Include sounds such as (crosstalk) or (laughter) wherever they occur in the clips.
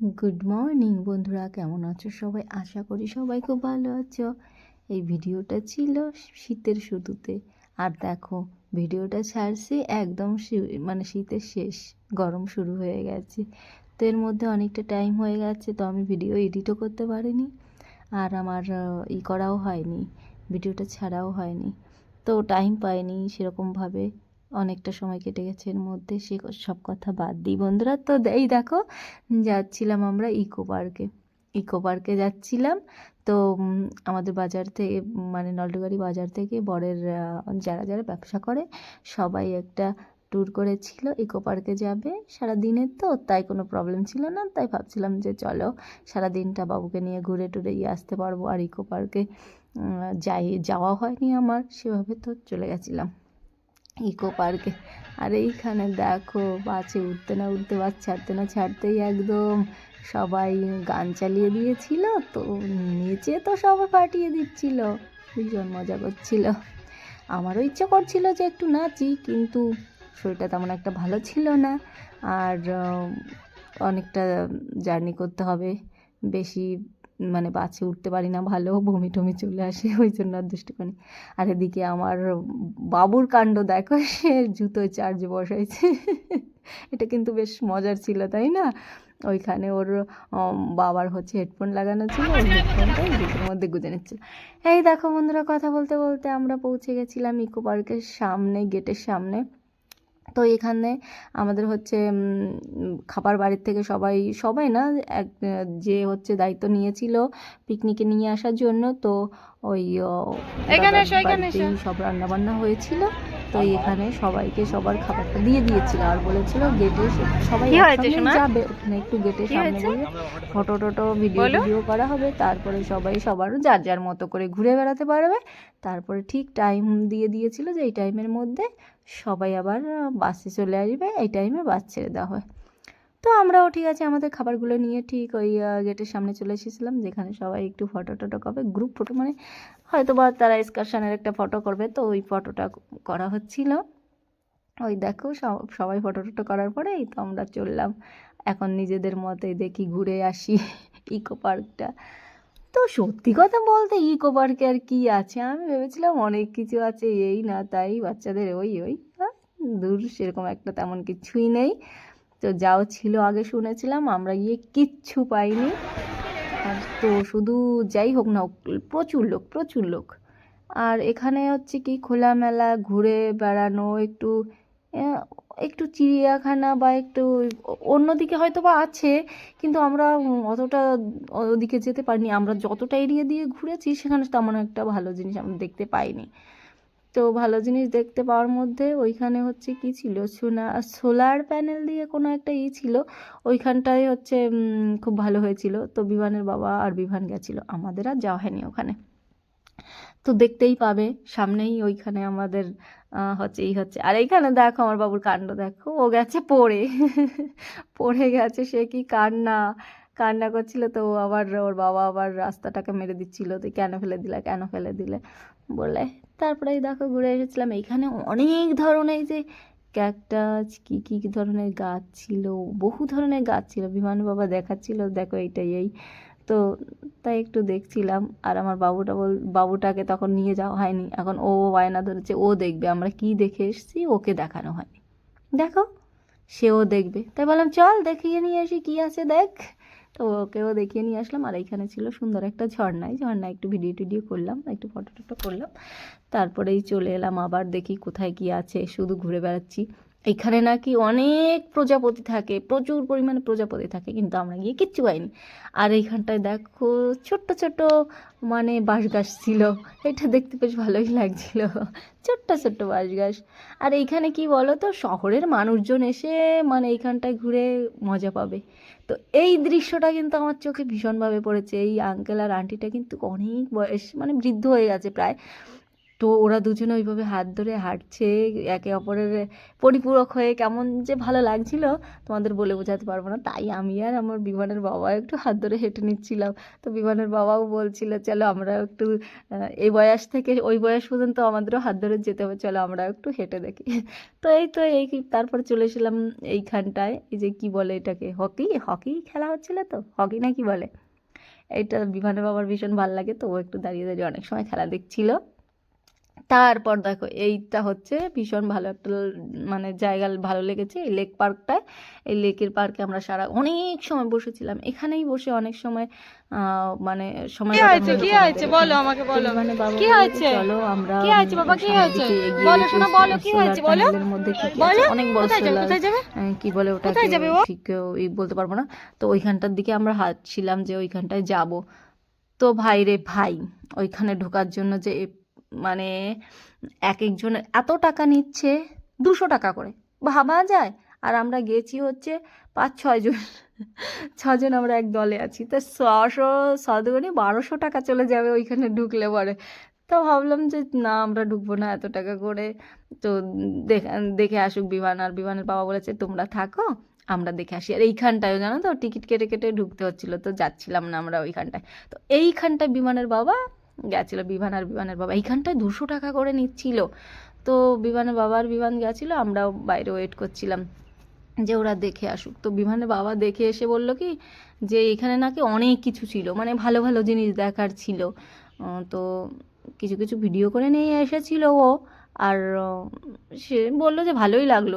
Good morning বন্ধুরা, কেমন আছো সবাই? আশা করি সবাই খুব ভালো আছো। এই ভিডিওটা ছিল শীতের শুরুতে। আর দেখো, ভিডিওটা ছাড়ছি একদম মানে শীতের শেষ, গরম শুরু হয়ে গেছে। তো এর মধ্যে অনেকটা টাইম হয়ে গেছে, তো আমি ভিডিও এডিটও করতে পারিনি। আর আমার ই করাও হয়নি ভিডিওটা ছাড়াও হয়নি। তো টাইম পাইনি সেরকমভাবে। অনেকটা সময় কেটে গেছে এর মধ্যে, সে সব কথা বাদ দিই। বন্ধুরা, তো এই দেখো, যাচ্ছিলাম আমরা ইকো পার্কে। ইকো পার্কে যাচ্ছিলাম, তো আমাদের বাজার থেকে মানে নলডুগারি বাজার থেকে বরের যারা যারা ব্যবসা করে, সবাই একটা ট্যুর করেছিল। ইকো পার্কে যাবে সারা দিনের তো, তাই কোনো প্রবলেম ছিল না, তাই ভাবছিলাম যে চলো সারা দিনটা বাবুকে নিয়ে ঘুরে টুরে গিয়ে আসতে পারব। আর ইকো পার্কে যাই, যাওয়া হয়নি আমার, সেভাবে তো চলে গেছিলাম। ইকো পার্কে। আর এইখানে দেখো, বাসে উঠতে না উঠতে, বাস ছাড়তে না ছাড়তেই একদম সবাই গান চালিয়ে দিয়েছিল তো, নিচে তো সবাই ফাটিয়ে দিচ্ছিল। ভীষণ মজা করছিল। আমারও ইচ্ছে করছিল যে একটু নাচি, কিন্তু শরীরটা তেমন একটা ভালো ছিল না। আর অনেকটা জার্নি করতে হবে, বেশি মানে বাসে উঠতে পারি না ভালো, বমি টমি চলে আসে, (laughs) ওই জন্য আর দুষ্টু করি আর এদিকে আমার বাবুর কাণ্ড দেখো, সে জুতোয় চার্জ বসাইছে। (laughs) এটা কিন্তু বেশ মজার ছিল, তাই না? ওইখানে ওর বাবার হচ্ছে হেডফোন লাগানো ছিল, ওই হেডফোনটা জুতোর মধ্যে গুঁজে নিচ্ছিল। এই দেখো বন্ধুরা, কথা বলতে বলতে আমরা পৌঁছে গেছিলাম ইকো পার্কের সামনে, গেটের সামনে। তো এখানে আমাদের হচ্ছে খাবার বাড়ির থেকে সবাই সবাই না এক যে হচ্ছে দায়িত্ব নিয়েছিল পিকনিকে নিয়ে আসার জন্য তো ওই সব রান্না বান্না হয়েছিল। তো এখানে সবাইকে সবার খাবারটা দিয়ে দিয়েছিল আর বলেছিল গেটে সবাই? যাবে ওখানে একটু গেটের কি সামনে গিয়ে ফটো টটো ভিডিও ভিডিও করা হবে তারপরে সবাই সবার যার যার মতো করে ঘুরে বেড়াতে পারবে। তারপরে ঠিক টাইম দিয়ে দিয়েছিল যে এই টাইমের মধ্যে সবাই আবার বাসে চলে আসবে, এই টাইমে বাস ছেড়ে দেওয়া হয়। তো আমরাও ঠিক আছে, আমাদের খাবারগুলো নিয়ে ঠিক ওই গেটের সামনে চলে এসেছিলাম, যেখানে সবাই একটু ফটো টটো করবে গ্রুপ ফটো মানে হয়তো বা তারা এক্সকারশনের একটা ফটো করবে, তো ওই ফটোটা করা হচ্ছিল। ওই দেখো, সব- সবাই ফটো টটো করার পরে এই তো আমরা চললাম। এখন নিজেদের মতোই দেখি, ঘুরে আসি (laughs) ইকো পার্কটা তো সত্যি কথা বলতে ইকো পার্কে আর কি আছে? আমি ভেবেছিলাম অনেক কিছু আছে এই না তাই বাচ্চাদের ওই ওই হ্যাঁ, দূর সেরকম একটা তেমন কিছুই নেই। তো যাও ছিল আগে শুনেছিলাম আমরা গিয়ে কিচ্ছু পাইনি। আর তো শুধু যাই হোক না প্রচুর লোক প্রচুর লোক। আর এখানে হচ্ছে কি খোলামেলা ঘুরে বেড়ানো একটু একটু চিড়িয়াখানা বা একটু অন্যদিকে হয়তো বা আছে, কিন্তু আমরা অতটা ওদিকে যেতে পারিনি। আমরা যতটা এরিয়া দিয়ে ঘুরেছি, সেখানে তেমন একটা ভালো জিনিস আমরা দেখতে পাইনি। তো ভালো জিনিস দেখতে পাওয়ার মধ্যে ওইখানে হচ্ছে কি ছিল? সোনা, সোলার প্যানেল দিয়ে কোনো একটা ই ছিল। ওইখানটায় হচ্ছে খুব ভালো হয়েছিল। তো বিভানের বাবা আর বিভান গেছিল। আমাদের আর যাওয়া হয়নি ওখানে। তো দেখতেই পাবে, সামনেই ওইখানে আমাদের হচ্ছে, এই হচ্ছে। আর এইখানে দেখো আমার বাবুর কাণ্ড, দেখো, ও গেছে পড়ে। পড়ে গেছে, সে কি কান্না। কান্না করছিল তো ও আবার, ওর বাবা আবার রাস্তাটাকে মেরে দিচ্ছিল। তুই কেন ফেলে দিলে, কেন ফেলে দিলে? বলে তারপরে দেখো ঘুরে এসেছিলাম। এইখানে অনেক ধরনের যে ক্যাকটাস কি কি ধরনের গাছ ছিল, বহু ধরনের গাছ ছিল। বিমান বাবা দেখাচ্ছিল, দেখো এইটাই, এই তো তাই একটু দেখছিলাম। আর আমার বাবুটা বল, বাবুটাকে তখন নিয়ে যাওয়া হয়নি। এখন ও বায়না ধরেছে, ও দেখবে। আমরা কি দেখে এসেছি, ওকে দেখানো হয়নি। দেখো, সেও দেখবে। তাই বললাম, চল দেখিয়ে নিয়ে আসি, কি আছে দেখ। তো ওকেও দেখিয়ে নিয়ে আসলাম। আর এইখানে ছিল সুন্দর একটা ঝর্ণায়। ঝর্ণায় একটু ভিডিও টিডিও করলাম, একটু ফটো টটো করলাম। তারপরেই চলে এলাম আবার দেখি কোথায় কি আছে। শুধু ঘুরে বেড়াচ্ছি। এখানে নাকি অনেক প্রজাপতি থাকে, প্রচুর পরিমাণে প্রজাপতি থাকে, কিন্তু আমরা গিয়ে কিচ্ছু পাইনি। আর এইখানটায় দেখো ছোট্ট ছোট্ট মানে বাঁশ গাছ ছিল, এটা দেখতে বেশ ভালোই লাগছিল। ছোট্ট ছোট্ট বাঁশ গাছ আর এইখানে কি বলো তো শহরের মানুষজন এসে মানে এইখানটায় ঘুরে মজা পাবে। তো এই দৃশ্যটা কিন্তু আমার চোখে ভীষণভাবে পড়েছে। এই আঙ্কেল আর আন্টিটা কিন্তু অনেক বয়স মানে বৃদ্ধ হয়ে গেছে প্রায়। তো ওরা দুজনে ওইভাবে হাত ধরে হাঁটছে, একে অপরের পরিপূরক হয়ে কেমন যে ভালো লাগছিল তোমাদের বলে বোঝাতে পারব না। তাই আমি আর আমার বিমানের বাবা একটু হাত ধরে হেঁটে নিচ্ছিলাম। তো বিমানের বাবাও বলছিল, চলো আমরা একটু এই বয়স থেকে, ওই বয়স পর্যন্ত আমাদেরও হাত ধরে যেতে হবে, চলো আমরা একটু হেঁটে দেখি। তো এই তো এই তারপরে চলে এসেছিলাম এইখানটায়, এই যে কি বলে এটাকে, হকি? হকি খেলা হচ্ছিল তো? হকি না কি বলে? এটা বিমানের বাবার ভীষণ ভালো লাগে, তো ও একটু দাঁড়িয়ে দাঁড়িয়ে অনেক সময় খেলা দেখছিল। তারপর দেখো এইটা হচ্ছে ভীষণ ভালো একটা মানে জায়গা ভালো লেগেছে। এই লেক পার্কটায় এই লেকের পার্কে আমরা সারা অনেক সময় বসেছিলাম। এখানেই বসে অনেক সময় আহ, মানে সময় কি হয়েছে কি হয়েছে বলো আমাকে বলো। বিমানের বাবা কি হয়েছে? চলো আমরা কি হয়েছে বাবা, কি হয়েছে? বলো শোনা, বলো, কি হয়েছে, বলো? এর মধ্যে কি? বলো, অনেক বড় কোথায় যাবে? কোথায় যাবে? কি বলে ওটা কোথায় যাবে? ঠিক এই বলতে পারব না। তো ওইখানটার দিকে আমরা হাঁটছিলাম যে ওইখানটায় যাব। তো ভাই রে ভাই ওইখানে ঢোকার জন্য যে মানে এক একজন এত টাকা নিচ্ছে, দুশো টাকা করে। ভাবা যায়? আর আমরা গেছি হচ্ছে পাঁচ ছয়জন ছজন আমরা এক দলে আছি। তো ছশো সদগণে বারোশো টাকা চলে যাবে ওইখানে ঢুকলে পরে। তো ভাবলাম যে না, আমরা ঢুকবো না এত টাকা করে। তো দেখে আসুক বিমান। আর বিমানের বাবা বলেছে, তোমরা থাকো, আমরা দেখে আসি। আর এইখানটায় জানো তো, টিকিট কেটে কেটে ঢুকতে হচ্ছিল। তো যাচ্ছিলাম না আমরা ওইখানটায়। তো এইখানটায় বিমানের বাবা গেছিল বিমান আর বিমানের বাবা। এইখানটায় দুশো টাকা করে নিচ্ছিল। তো বিমানের বাবার বিমান গেছিল, আমরাও বাইরে ওয়েট করছিলাম যে ওরা দেখে আসুক। তো বিমানের বাবা দেখে এসে বলল কি, যে এখানে নাকি অনেক কিছু ছিল মানে ভালো ভালো জিনিস দেখার ছিল। তো কিছু কিছু ভিডিও করে নিয়ে এসেছিল ও। আর সে বলল যে ভালোই লাগল।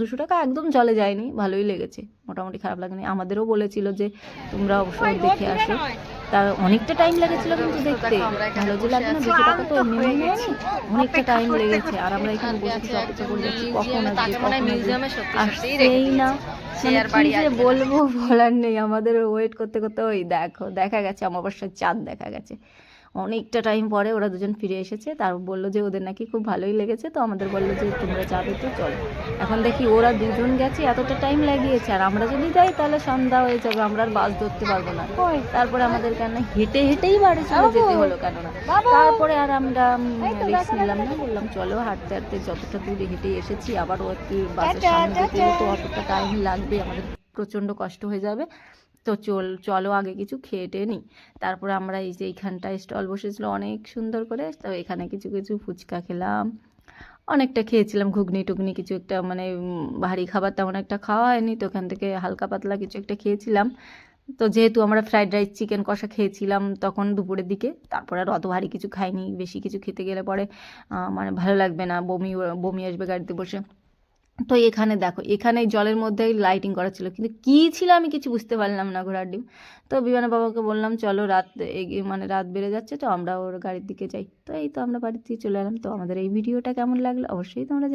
দুশো টাকা একদম চলে যায়নি, ভালোই লেগেছে, মোটামুটি খারাপ লাগেনি। আমাদেরও বলেছিল যে তোমরা অবশ্যই দেখে আসো। তার অনেকটা টাইম লেগেছিল কিন্তু দেখতে। ভালো যে লাগবে না টাকা তো নেয়নি অনেকটা টাইম লেগেছে আর আমরা এখানে বসে বসে অপেক্ষা করে যাচ্ছি কখন আসবে কখন আসবে না। মানে কি যে বলব বলার নেই। আমাদের ওয়েট করতে করতে ওই দেখো দেখা গেছে অমাবস্যার চাঁদ দেখা গেছে। অনেকটা টাইম পরে ওরা দুজন ফিরে এসেছে। তার বলল যে ওদের নাকি খুব ভালোই লেগেছে। তো আমাদের বলল যে তোমরা যাবে তো চলো। এখন দেখি ওরা দুজন গেছে এতটা টাইম লাগিয়েছে। আর আমরা যদি যাই তাহলে সন্ধ্যা হয়ে যাবে। আমরা আর বাস ধরতে পারব না। তারপরে আমাদের কেন হেঁটে হেঁটেই বাড়ি চলে যেতে হলো কেননা। তারপরে আর আমরা রিস্ক নিলাম না। বললাম চলো হাঁটতে হাঁটতে যতটা দূরে হেঁটে এসেছি আবারও একটু বাসের সামনে যেতে তো অতটা টাইম লাগবে। আমাদের প্রচণ্ড কষ্ট হয়ে যাবে। তো চল, চলো আগে কিছু খেয়ে টেয়ে নিই। তারপরে আমরা এই যে এইখানটায় স্টল বসেছিল অনেক সুন্দর করে, তো এখানে কিছু কিছু ফুচকা খেলাম। অনেকটা খেয়েছিলাম, ঘুগনি টুগনি কিছু একটা মানে ভারী খাবার তেমন একটা খাওয়া হয়নি, তো ওখান থেকে হালকা পাতলা কিছু একটা খেয়েছিলাম। তো যেহেতু আমরা ফ্রাইড রাইস, চিকেন কষা খেয়েছিলাম তখন দুপুরের দিকে, তারপরে আর অত ভারী কিছু খাইনি, বেশি কিছু খেতে গেলে পরে মানে ভালো লাগবে না, বমি বমি আসবে গাড়িতে বসে। তো এখানে দেখো এখানে জলের মধ্যে লাইটিং করা ছিল। কিন্তু কী ছিল আমি কিছু বুঝতে পারলাম না ঘোড়ার ডিম। তো বিমান বাবাকে বললাম, চলো রাত মানে রাত বেড়ে যাচ্ছে, তো আমরা ওর গাড়ির দিকে যাই। তো এই তো আমরা বাড়ির দিকে চলে এলাম। তো আমাদের এই ভিডিওটা কেমন লাগল? অবশ্যই তোমরা